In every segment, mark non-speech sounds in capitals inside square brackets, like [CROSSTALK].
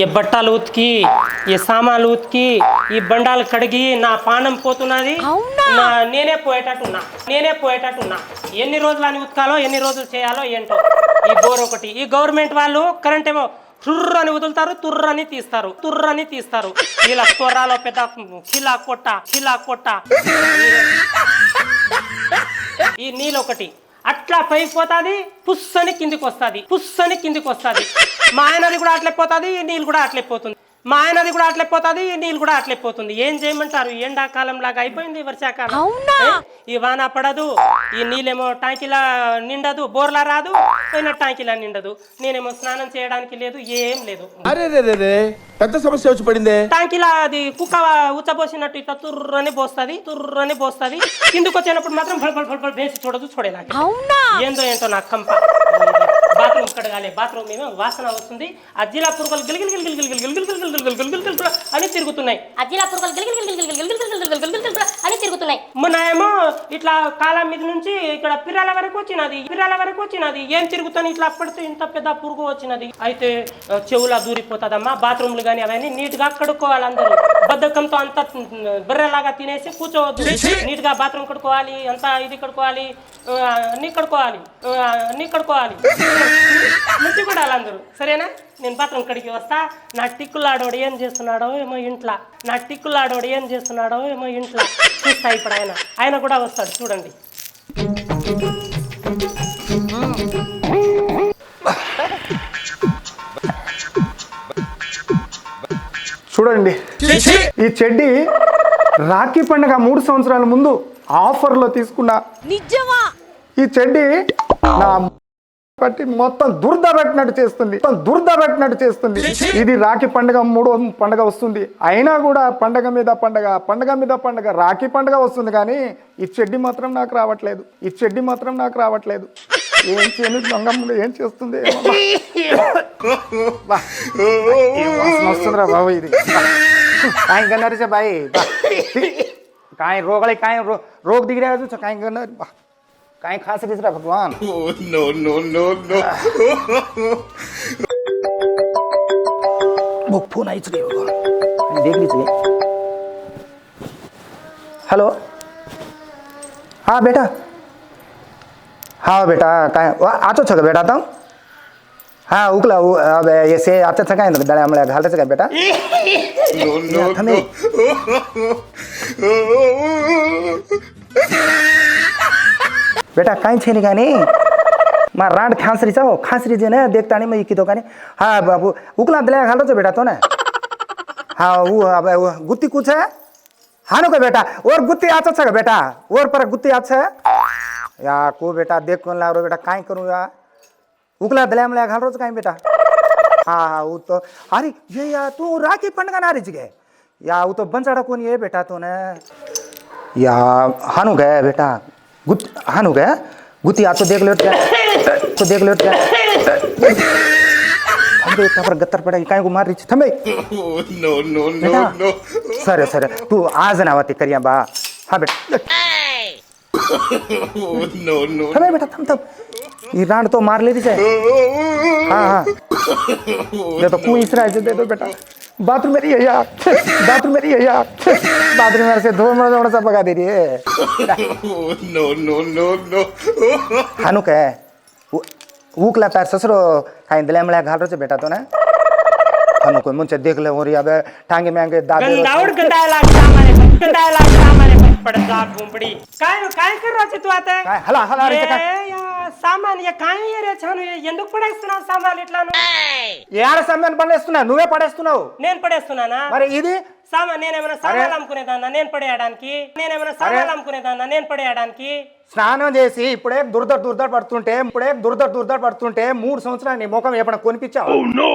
ఈ బట్టలు ఉతికి ఈ సామాన్లు ఉతికి ఈ బండాలు కడిగి నా పానం పోతున్నది. నా నేనే పోయేటట్టున్నా నేనే పోయేటట్టున్నా. ఎన్ని రోజులు అని ఉతకాలో ఎన్ని రోజులు చేయాలో ఏంటో. ఈ బోర్ ఒకటి. ఈ గవర్నమెంట్ వాళ్ళు కరెంట్ ఏమో టుర్రని వదులుతారు తుర్రని తీస్తారు తుర్రని తీస్తారు. ఇలా కొర్రాలో పెద్ద ఖిలా కొట్ట ఖిలా కొట్ట. ఈ నీళ్ళు ఒకటి. అట్లా పైకి పోతాది పుస్సని కిందికి వస్తుంది పుస్సని కిందికి వస్తుంది. మా ఆయనది కూడా అట్లే పోతుంది నీళ్ళు కూడా అట్లే పోతుంది. మా ఆయనది కూడా అట్లే పోతుంది ఈ నీళ్ళు కూడా అట్లే పోతుంది. ఏం చేయమంటారు? ఎండాకాలం లాగా అయిపోయింది వర్షాకాలం? ఈ వాన పడదు ఈ నీళ్ళేమో ట్యాంకీలా నిండదు బోర్లా రాదు పోయిన ట్యాంకీలా నిండదు. నేనేమో స్నానం చేయడానికి లేదు ఏం లేదు. పెద్ద సమస్య వచ్చి పడిందే. ట్యాంకీలా అది కుక్క ఉచ్చబోసినట్టు ఇట్లా తుర్రని పోస్తుంది తుర్రని పోస్తుంది. కిందకు వచ్చినప్పుడు మాత్రం ఫల్ ఫల్ ఫల్ ఫల్ వేసి చూడదు చూడేలాగా. ఏందో ఏంటో నాకు కంప. బాత్రూమ్ కడగాలి బాత్రూమ్ ఏమో వాసన వస్తుంది అజ్జిలా పురుగులు గిలిగిలి గిలిగిలి గిలిగిలి గిలిగిలి గిలిగిలి గిలిగిలి గిలిగిలి అని తిరుగుతున్నాయి అజ్జిలా పురుగులు గిలిగిలి గిలిగిలి గిలిగిలి గిలిగిలి గిలిగిలి అని తిరుగుతున్నాయి మొన్న ఏమో ఇట్లా కాలం మీద నుంచి ఇక్కడ పిర్రాల వరకు వచ్చినది పిర్రాల వరకు వచ్చినది ఏం తిరుగుతాను ఇట్లా పడితే ఇంత పెద్ద పురుగు వచ్చినది అయితే చెవుల దూరిపోతుందమ్మా బాత్రూమ్లు కానీ అవన్నీ నీట్గా కడుక్కోవాలి అందరూ బద్ధకంతో అంత బిర్రలాగా తినేసి కూర్చోవద్దు నీట్గా బాత్రూమ్ కడుక్కోవాలి అంత ఇది కడుకోవాలి అన్ని కడుకోవాలి అన్ని కడుకోవాలి మంచి కూడా అందరూ. సరేనా? నేను బాత్రూమ్ కడిగి వస్తా. నా టిక్కులాడోడు ఏం చేస్తున్నాడో ఏమో ఇంట్లో. నా టిక్కులాడోడు ఏం చేస్తున్నాడో ఏమో ఇంట్లో. చూస్తా ఇప్పుడు ఆయన. ఆయన కూడా వస్తాడు. చూడండి. చూడండి. ఈ చెడ్డి రాఖీ పండుగ మూడు సంవత్సరాల ముందు ఆఫర్లో తీసుకున్న నిజమా? ఈ చెడ్డి నా పట్టి మొత్తం దుర్ద పెట్టినట్టు చేస్తుంది. మొత్తం దుర్ద పెట్టినట్టు చేస్తుంది. ఇది రాఖీ పండుగ మూడో పండుగ వస్తుంది. అయినా కూడా పండగ మీద పండగ పండగ మీద పండగ రాఖీ పండుగ వస్తుంది కానీ ఈ చెడ్డి మాత్రం నాకు రావట్లేదు. ఈ చెడ్డి మాత్రం నాకు రావట్లేదు. ఏం చేయను? దొంగ ఏం చేస్తుంది? వస్తుందిరా బాబు ఇది. కాయం కన్నారుసే బాయ్. రోగలే కాయ రోగ దిగిరా కాయం కన్నారు. బా. कहीं खा सके इसरा भगवान। नो नो नो नो वो फ़ोन आई चुके भगवान। देख लीजिए हेलो। हाँ बेटा। हाँ बेटा कहीं आचो छो बेटा तम हाँ उकला वो अब ऐसे आते थे काय दड़ा हमले घालते थे बेटा। नो नो नो बेटा काहीच छैन का नि मा राड खासरी छ हो खासरी जे ना देख्दा नि म इकितो का हा, बाबू, उकला दिला घालो छ बेटा तो ना हा, ऊ अब ऊ, गुत्ती कुछ है हानो का बेटा और गुत्ती आचा छ बेटा? और पर गुत्ती आचा या, को बेटा, देख कौन कोण लागरो बेटा काय करू या? उकला दिला मला घालो छ काय बेटा? हा हा, ऊ तो अरे, ये, या, तू राखी पंडगा ना रिच गे या, ऊ तो बंचाड़ा कोण ये बेटा तो ना या, हानु गया बेटा। गुत हान हा नु काय गुती आतो देखलो तो देखलो त्यापर गत्तर पडा काय गो मारीची थांबे सर सर तू आज नावा ते करिया बा। हा बेटा। [LAUGHS] oh, थमे बेटा थम थम। ये डांड तो मार लेती चाहे हाँ हाँ। दे तो कुछ इसरा ऐसे दे दो बेटा। बाथरूम मेरी है यार। बाथरूम मेरी है यार। बाथरूम मेरे से धोड़ मोड़ दौड़ पका दे रही है। नो नो नो नो हानु कहे ऊकला पैर ससुरो। हाँ इंदले मले घाल रहे बेटा तो ना? हानु को मुझे देख ले हो रही अब ठांगे में दादे गंदाउड पड़ता घूमड़ी। काय काय कर रहा तू आता है? हला हला रे काय ఏ యా, సామాన్ ఏ కాయ రే చాను ఏ, ఎందుకు పడేస్తున్నావు సామాన్ ఇట్లాను? ఏడ సమయం పడేస్తున్నా నువ్వే పడేస్తున్నావు. నేను పడేస్తున్నానా? మరి ఇది? సామాన్ నేనేమైనా సామాన్లు అమ్ముకునేదాన్నా? నేను పడేయడానికి? నేనేమైనా సామాన్లు అమ్ముకునేదాన్నా? నేను పడేయడానికి? స్నానం చేసి ఇప్పుడే దురద దురద పడుతుంటే ఇప్పుడే దురద దురద పడుతుంటే మూడు సంవత్సరాలు నీ ముఖం ఎప్పుడైనా కొనిపించావు?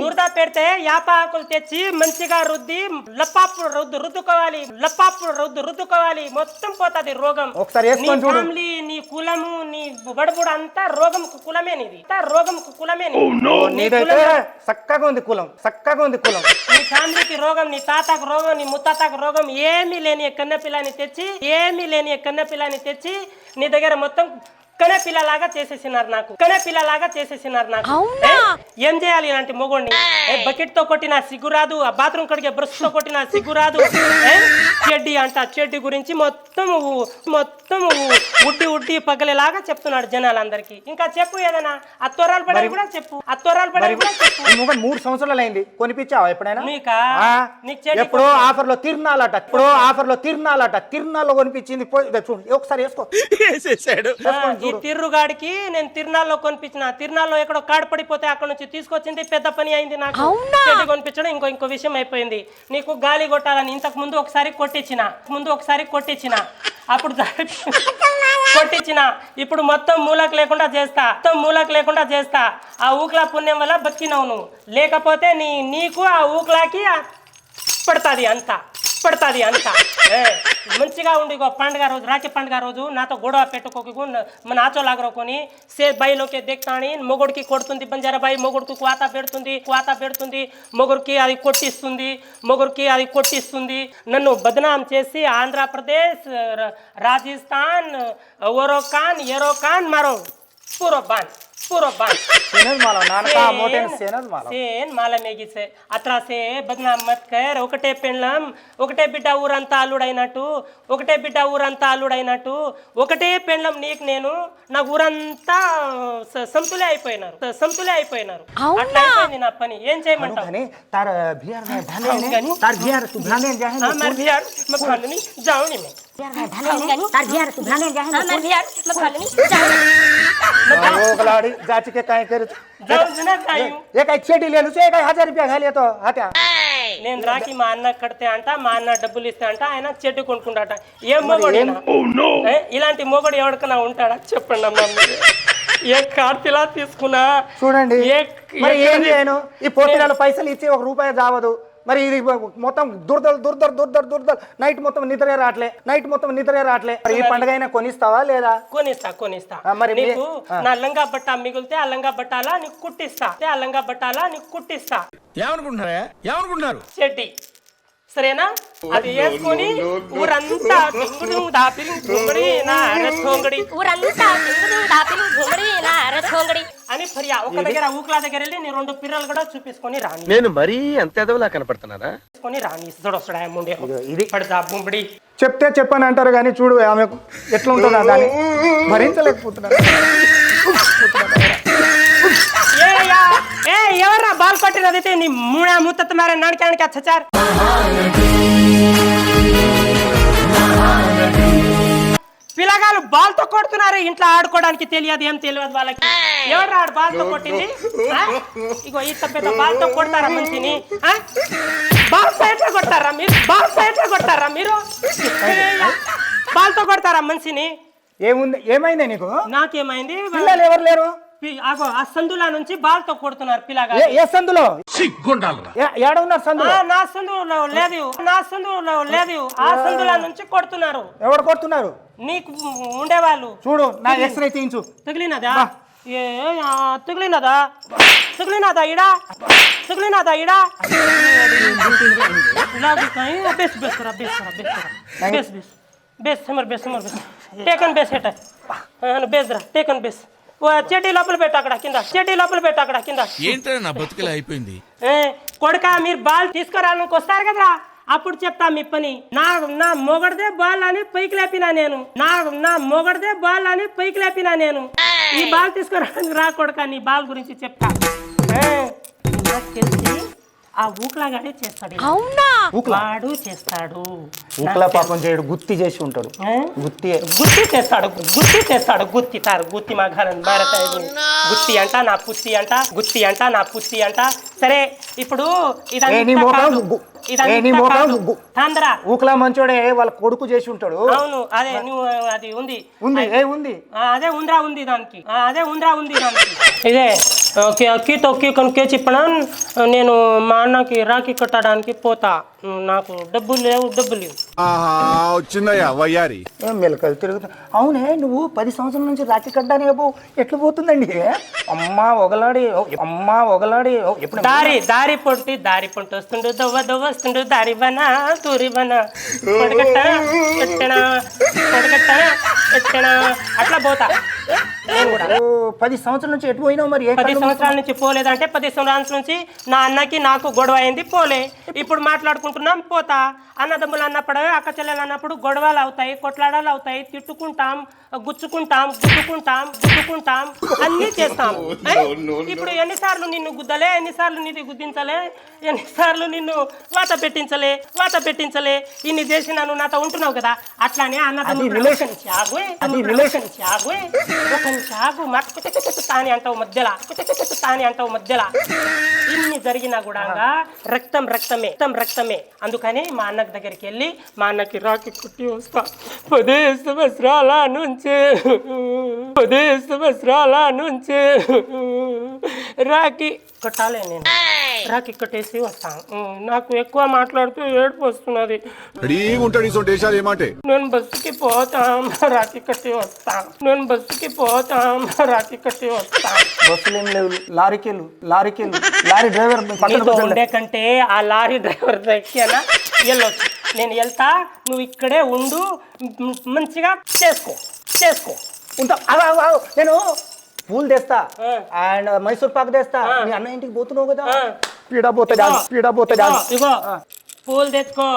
దురద పెడితే యాప ఆకులు తెచ్చి మంచిగా రుద్ది లప్పాపు రుద్దు రుద్దుకోవాలి లప్పాపు రుద్దు రుద్దుకోవాలి మొత్తం పోతది రోగం. ఒకసారి వేసుకొని నీ చూడు. ఫ్యామిలీ నీ కులము నీ బడుబుడు అంతా రోగం కులమే నీది. అంతా రోగం కులమే నీది. నీ నీదైతే కులం- చక్కగా ఉంది కులం చక్కగా ఉంది కులం. నీ ఫ్యామిలీకి రోగం నీ తాతకు రోగం నీ ముత్తాతకు రోగం ఏమీ లేని కన్నె పిల్లని తెచ్చి ఏమీ లేని కన్నె పిల్లని తెచ్చి నీ దగ్గర మొత్తం కనే పిల్లలాగా చేసేసినారు నాకు. కనే పిల్లలాగా చేసేసినారు నాకు. అవునా? ఏ, చేయాలి ఇలాంటి మొగోడిని బకెట్తో కొట్టిన సిగ్గురాదు ఆ బాత్రూమ్ కడిగే బ్రష్తో కొట్టిన సిగ్గురాదు. ఏ, చెడ్డి అంట చెడ్డి గురించి మొత్తం మొత్తం ఉడ్డి ఉడ్డి పగలేలాగా చెప్తున్నాడు జనాలందరికీ. ఇంకా చెప్పు ఏదైనా? అత్తోరాలు పడేది కూడా చెప్పు. అత్తోరాలు పడేది కూడా చెప్పు. మూడు సంవత్సరాలు అయింది. కొనిపించావా ఎప్పుడైనా? నీకా? ఆ, నీకు చెడ్డి ఎప్పుడో ఆఫర్లో తిరునాలట ఎప్పుడో ఆఫర్లో తిరునాలట తిరునాల్లో కొనిపించింది. పోయి ఇదో చూడు ఒకసారి వేసుకో. [LAUGHS] ఆ, ఈ తిర్రుగాడికి నేను తిరునాల్లో కొనిపించిన తిరునాల్లో ఎక్కడో కాడు పడిపోతే అక్కడ నుంచి తీసుకొచ్చింది పెద్ద పని అయింది నాకు. చెడ్డి కొనిపించడం ఇంకో ఇంకో విషయం అయిపోయింది. నీకు గాలి కొట్టాలని ఇంతకు ముందు ఒకసారి కొట్టించిన ముందు ఒకసారి కొట్టించిన. అప్పుడు [LAUGHS] కొట్టించిన. ఇప్పుడు మొత్తం మూలకు లేకుండా చేస్తా మొత్తం మూలకు లేకుండా చేస్తా. ఆ ఊకలా పుణ్యం వల్ల బతికినావు నువ్వు. లేకపోతే నీ నీకు ఆ ఊకలాకి పడుతుంది అంత. పడుతుంది అంత. ఏ, మంచిగా ఉండి పండుగ రోజు రాఖీ పండుగ రోజు నాతో గొడవ పెట్టుకోకు మన ఆచో సే బయలోకి దిక్తాని మొగుడికి కొడుతుంది బంజారా బాయి మొగుడికి కోత పెడుతుంది కోత పెడుతుంది మొగుడికి అది కొట్టిస్తుంది మొగుడికి అది కొట్టిస్తుంది. నన్ను బదనాం చేసి ఆంధ్రప్రదేశ్ రాజస్థాన్ ఓరోఖాన్ ఎరోఖాన్ ఎరో ఖాన్ మరో మాల మేగిసే. అత్రాసే బద్నాం మత్ కర్ ఒకటే పెండ్లం ఒకటే బిడ్డ ఊరంతా అల్లుడైనట్టు ఒకటే బిడ్డ ఊరంతా అల్లుడైనట్టు ఒకటే పెండ్లం నీకు నేను నా ఊరంతా సంతులే అయిపోయినారు సంతులే అయిపోయినారు. అట్లా అయిపోయింది నా పని. ఏం చేయమంటారు జావుని बिहार मैं खाननी जाऊँ नहीं मैं तार बिहार तू भाने जाहे ना मैं बिहार मैं खाली जाऊँ वो गलाड़ी जाच के काहे करे जाऊँ ना जाऊँ एक एक छेटी ले लू से एक हजार रुपया खा लिया तो हत्या నేను రాకి మా అన్న కడితే అంట మా అన్న డబ్బులు ఇస్తే అంట ఆయన చెట్టు కొనుక్కుంటాట ఏం మొగడు ఈయన? ఏ, ఇలాంటి మొగడు ఎవరికైనా ఉంటాడా చెప్పండి అమ్మా మీరు. ఏ కార్తిలా తీసుకున్నా చూడండి ఏ మరి ఏ- ఏం చేయను ఈ పోటీలలో పైసలు ఇచ్చి ఒక రూపాయి చావదు మరి ఇది మొత్తం దుర్దలు దుర్దలు దుర్దలు దుర్దలు. నైట్ మొత్తం నిద్రే రావట్లే. నైట్ మొత్తం నిద్రే రావట్లే. మరి ఈ పండుగ అయినా కొనిస్తావా లేదా? కొనిస్తా కొనిస్తా. ఆ, మరి మీ- నీకు నా లంగా బట్ట మిగిలితే ఆ లంగా బట్టాలా నీకు కుట్టిస్తా. ఆ లంగా బట్టాలా నీకు కుట్టిస్తా. ఏమనుకుంటున్నారా? ఏమనుకుంటున్నారు? చెడ్డి. సరేనా? అది వేసుకొని. ఊరంతా టింగుడు దాపిరి తుంగడి నా అరథోంగడి ఊరంతా తిరుగుడు దాపిలు ఘుమడి నా రథోంగడి అని ఫరియా ఒక దగ్గర ఊకలా దగ్గర వెళ్ళి నీ రెండు పిర్రలు కూడా చూపించుకొని రాని. నేను మరీ అంత ఎదవలా కనపడుతున్నారా తీసుకొని రాని. దొడొస్తాడా ముండే ఇది. పడతా బుంబడి. చెప్తే చెప్పని అంటారు కానీ చూడు ఆమె ఎట్లా ఉంటుందా దాన్ని ఏ ఎవర్రా బాల్ కొట్టినదైతే నీ మూడా ముత్తత మేర నడకానికి అచ్చచార్ పిల్లగాలు బాల్తో కొడుతున్నారు. ఇంట్లో ఆడుకోవడానికి తెలియదు ఏం తెలియదు వాళ్ళకి. ఎవరు ఆడు బాల్తో కొట్టింది? ఇగో ఈ పెద్ద బాల్తో కొడతారా ఆ? బాల్తో ఎట్లా కొడతారా మీరు? బాల్తో ఎట్లా కొడతారా మీరు? బాల్తో కొడతారా మనిషిని? ఏముంది? ఏమైంది నీకు? నాకేమైంది? పిల్లలు ఎవరు లేరు? ఆగో ఆ సందులా నుంచి బాల్తో కొడుతున్నారు పిల్లగా ఏ- సందులో? సిగ్గుండాలరా. ఉన్నారు సందు నా సందులో లేదు. నా సందులో లేదు. ఆ సందులా నుంచి కొడుతున్నారు. ఎవడు కొడుతున్నారు? నీకు ఉండేవాళ్ళు. చూడు నా ఎక్స్రే తీయించు. తగిలినదా? ఏ తగిలినదా? తగిలినదా ఇడా తగిలినదా ఇడా బెస్ బెస్ బెస్ రా బెస్ రా బెస్ బెస్. బెస్ బెస్ బెస్. బెస్ బెస్ రా टेकन బెస్. చెడ్డీ లోపల పెట్టు అక్కడ కింద. చెడ్డీ లోపల పెట్టు అక్కడ కింద. ఏంట్రా నా బతుకులా అయిపోయింది? ఏ, కొడుకా మీరు బాల్ తీసుకురానికి వస్తారు కదా అప్పుడు చెప్తా మీ పని. నా నా మొగడదే బాల్ అని పైకి లేపినా నేను. నా నా మొగడదే బాల్ అని పైకి లేపినా నేను. ఈ బాల్ తీసుకురానికి రా కొడుకా నీ బాల్ గురించి చెప్తా. నాకు తెలిసి. ఆ ఊకలాగాడే చేస్తాడు. అవునా? వాడు చేస్తాడు. ఊకలా పాపం చేయడు గుత్తి చేసి ఉంటాడు? గుత్తి. గుత్తి చేస్తాడు గుత్తి చేస్తాడు గుత్తి తారు గుత్తి మా ఘరం భారత గుత్తి అంట నా పుత్తి అంట గుత్తి అంట నా పుత్తి అంట. సరే ఇప్పుడు ఇదంతా ఊకలా మంచోడే వాళ్ళ కొడుకు చేసి ఉంటాడు. అవును అదే నువ్వు అది ఉంది. ఉంది ఏ ఉంది? ఆ, అదే ఉంద్రా ఉంది దానికి. ఆ, అదే ఉంద్రా ఉంది దానికి. ఇదే. అక్కి తొక్కి కొనుక్కే చెప్పడం నేను మా అన్నకి రాఖీ కట్టడానికి పోతా. నాకు డబ్బులు లేవు డబ్బులు లేవు. వచ్చిందయ్యా వయ్యారి. ఏం మెలకలు తిరుగుతా. అవునే నువ్వు పది సంవత్సరాల నుంచి రాఖీ కట్టడానికి పో ఎట్లా పోతుందండి? అమ్మా ఒకలాడి అమ్మా ఒకలాడి ఎప్పుడు దారి దారి పొట్టి దారి పొంటి వస్తుండు దవ్వ దవ్వ వస్తుండు దారి బన తూరి బన పొడగట్ట ఎట్టన పొడగట్ట ఎట్టన అట్లా పోతా. నేను కూడా ఓ పది సంవత్సరాల నుంచి ఎటు పోయినావు మరి? పది సంవత్సరాల నుంచి పోలేదంటే పది సంవత్సరాల నుంచి నా అన్నకి నాకు గొడవ అయింది పోలే. ఇప్పుడు మాట్లాడుకుంటున్నాం పోతా. అన్నదమ్ములు అన్నప్పుడు అక్క చెల్లెలు అన్నప్పుడు గొడవలు అవుతాయి కొట్లాడాలు అవుతాయి తిట్టుకుంటాం. గుచ్చుకుంటాం గుద్దుకుంటాం గుద్దుకుంటాం అన్నీ చేస్తాం? [LAUGHS] ఇప్పుడు ఎన్నిసార్లు నిన్ను గుద్దలే ఎన్నిసార్లు నిన్ను గుద్దించలే ఎన్నిసార్లు నిన్ను వాత పెట్టించలే వాత పెట్టించలే ఇన్ని చేసి నన్ను నాతో ఉంటున్నావు కదా. అట్లానే అన్నదమ్ములు రిలేషన్ చాగు రిలేషన్ చాగు ఒక చాగు తాని అంటావు మధ్యలో తాని అంటావు మధ్యలో. ఇన్ని జరిగినా కూడా రక్తం రక్తమే రక్తం రక్తమే. అందుకని మా అన్నకి దగ్గరికి వెళ్ళి మా అన్నకి రాకి కుట్టి వస్తా. పదే సంవత్సరాల నుంచి పదే సంవత్సరాల నుంచి రాకి కట్టాలి నేను. రాకి కట్టేసి వస్తాను. నాకు ఎక్కువ మాట్లాడుతూ ఏడుపు వస్తున్నది. నేను బస్సుకి పోతాం రాకి కట్టి వస్తాం. నేను బస్సుకి పోతాం రాకి కట్టి వస్తాం. బస్సులు ఏం లేవు. లారీకి వెళ్ళు లారీకి వెళ్ళు లారీ డ్రైవర్ నీతో. ఉండే కంటే ఆ లారీ డ్రైవర్ దగ్గర వెళ్ళొచ్చు. నేను వెళ్తా నువ్వు ఇక్కడే ఉండు మంచిగా చేసుకో. చేసుకో. ఉంటా. అలా నేను పూలు తెస్తా. అండ్ మైసూర్ పాక్ తెస్తా. మీ అన్న ఇంటికి పోతున్నావు కదా. పీడబోతే డాన్స్ పీడబోతే పూలు తెచ్చుకో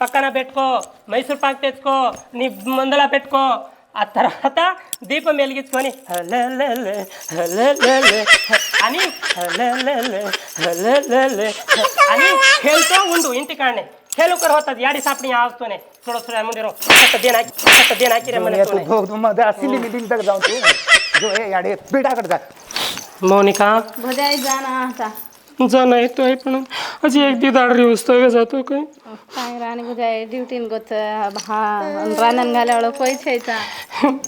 పక్కన పెట్టుకో మైసూర్ పాక్ తెచ్చుకో నీ ముందల పెట్టుకో. ఆ తర్వాత దీపం వెలిగించుకొని అని అని వెళ్తూ ఉండు ఇంటికాడనే. खेलू कर होता याडी सापणी आवतो ने थोडं थोडं मंदिर आता देना आता देना की रे ये म्हणे तू धो धो मग सिली मिली तक जाऊन तू जो हे याडे पीठाकडे जा मोनिका भजाई जाना आता जाणं येतोय पण अशी एक दी दाडरी वस्तू जातो काय काय राणी भजाई డ్యూటీని గొచ్చ హా రానన్ గాలేవాడు పోయి చేయితా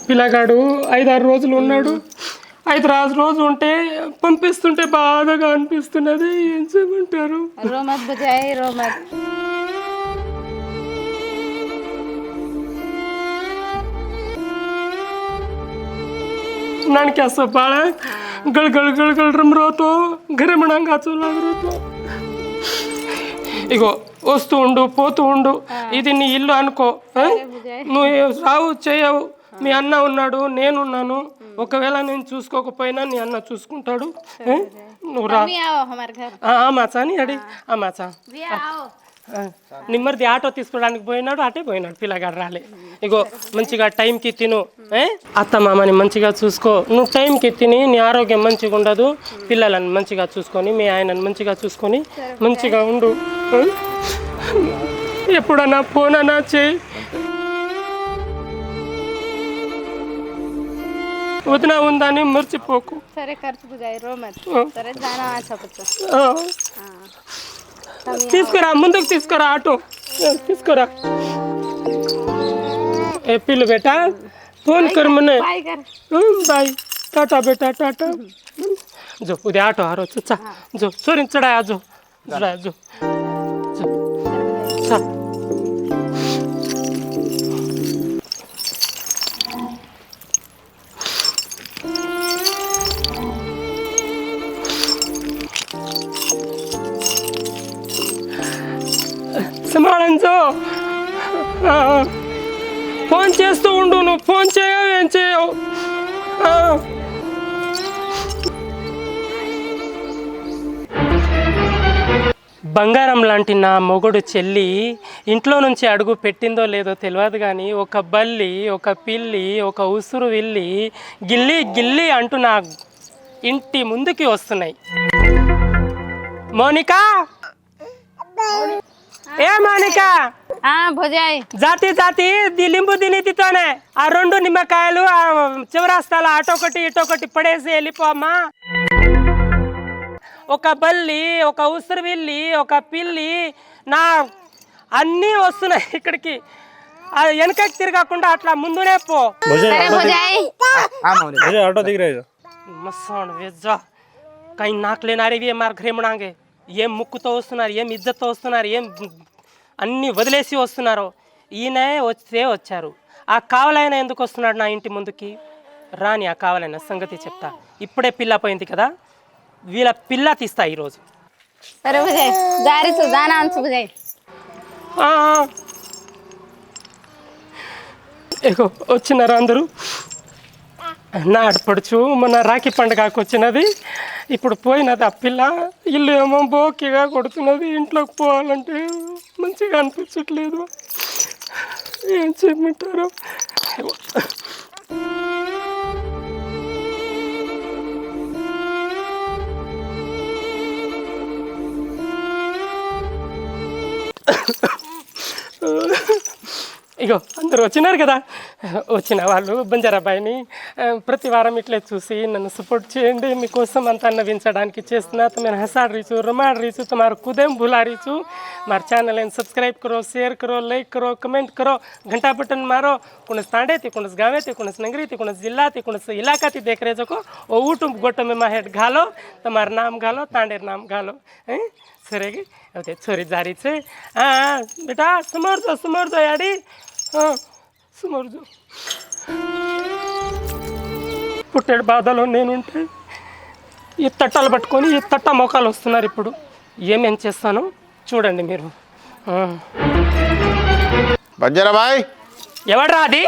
పిల్లగాడు ఐదారు రోజులు ఉన్నాడు ఐదు ఆరు రోజులు ఉంటే పంపిస్తుంటే బాధగా అనిపిస్తున్నది ఏం చేయమంటారు రోమత్ ನನಗೆ ಕೆಲಸ ಭಾಳ ಗಳ್ ಗಳ್ ಗಳ್ ಗಳ್ ರಮ್ರೋತು ಗರೆ ಮಣಂಗೆ ಹಚ್ಚೋಲ್ಲ ఇగో వస్తూ ఉండు పోతూ ఉండు ఇది నీ ఇల్లు అనుకో నువ్వు రావు చేయవు మీ అన్న ఉన్నాడు నేను ఉన్నాను ఒకవేళ నేను చూసుకోకపోయినా నీ అన్న చూసుకుంటాడు నువ్వు రా మాచా అని అడి ఆ మాచా నిమ్మరిది ఆటో తీసుకోవడానికి పోయినాడు అటే పోయినాడు. పిల్లగాడు రాలే. ఇగో మంచిగా టైంకి తిను ఏ? అత్త మామని మంచిగా చూసుకో. నువ్వు టైంకి తిని నీ ఆరోగ్యం మంచిగా ఉండదు. పిల్లలను మంచిగా చూసుకొని మీ ఆయనను మంచిగా చూసుకొని మంచిగా ఉండు? ఎప్పుడన్నా ఫోన్ అన్నా చేయి. వదిన ఉందని మర్చిపోకు. సరే ఖర్చు సరే చెప్పచ్చు. తీసుకురా ముందుకు తీసుకురా ఆటో ఆ, తీసుకురా ఏ పిల్లు బేటా ఫోన్ कर म्हणे बाय कर हं, बाय टाटा बेटा टाटा जो उद्या ऑटो हरवतो चा जो सोरीन चढाया जो चढाया जो जो. चा ఫోన్ చేస్తూ ఉండు నువ్వు ఫోన్ చేయవు ఏం చేయవు. బంగారం లాంటి నా మొగుడు చెల్లి ఇంట్లో నుంచి అడుగు పెట్టిందో లేదో తెలియదు కానీ ఒక బల్లి ఒక పిల్లి ఒక ఉసురు విల్లి గిల్లి గిల్లి అంటూ నా ఇంటి ముందుకి వస్తున్నాయి. మోనికా? ఏ మోనికా ఆ భుజాయి జాతి జాతి ది లింబు తిని తితోనే ఆ రెండు నిమ్మకాయలు ఆ చివరాస్తాల అటొకటి ఇటొకటి పడేసి వెళ్ళిపోమ్మా ఒక బల్లి ఒక ఉసురు విల్లి ఒక పిల్లి నా అన్నీ వస్తున్నాయి ఇక్కడికి ఆ వెనకకి తిరగకుండా అట్లా ముందునే పో సరే భుజాయి మస్తాను వెజ్జా కై నాకు లేనారేవి ఏం మార్ घरे म्हणांगे ఏం ముక్కుతో వస్తున్నారు ఏం ఇజ్జత్తో వస్తున్నారు ఏం అన్నీ వదిలేసి వస్తున్నారు. ఈయన వస్తే వచ్చారు. ఆ కావలైన ఎందుకు వస్తున్నాడు నా ఇంటి ముందుకి? రాని ఆ కావలైన సంగతి చెప్తా. ఇప్పుడే పిల్ల పోయింది కదా వీళ్ళ పిల్ల తీస్తా ఈరోజు. సరే దారి అంచు వచ్చినారా అందరూ? నా మన రాఖీ పండుగకు వచ్చినది. ఇప్పుడు పోయినది ఆ పిల్ల ఇల్లు ఏమో బోకిగా కొడుతున్నది. ఇంట్లోకి పోవాలంటే మంచిగా అనిపించట్లేదు. ఏం చెప్పారు ఇగో అందరూ వచ్చినారు కదా. వచ్చిన వాళ్ళు బంజారాబాయిని ప్రతి వారం ఇట్లే చూసి నన్ను సపోర్ట్ చేయండి మీకోసం అంతా నవ్వించడానికి చేస్తున్నా तुम्हें हंसा रही छू रुमा रही छू तुम्हारा खुदे में भुला रही छू हमारे चैनल सब्सक्राइब करो शेयर करो लाइक करो कमेंट करो घंटा बटन मारो कुणस तांडे ते कुणस गावे ते कुणस नगरी ते कुणस जिल्हा ते कुणस इलाका ते देख रहे को ओ ऊट गोट में माहेट घालो तुम्हारा नाम घालो तांडेर नाम घालो हैं सरे की ते छोरी जारी छे हाँ हाँ, बेटा समोर दो समोर दो याडी हाँ समोर दो పుట్టేడు బాధలో నేనుంటే ఈ తట్టలు పట్టుకొని ఈ తట్ట మోకాలు వస్తున్నారు ఇప్పుడు. ఏమేం చేస్తాను చూడండి మీరు. బంజారాబాయ్! ఎవడ్రా అది?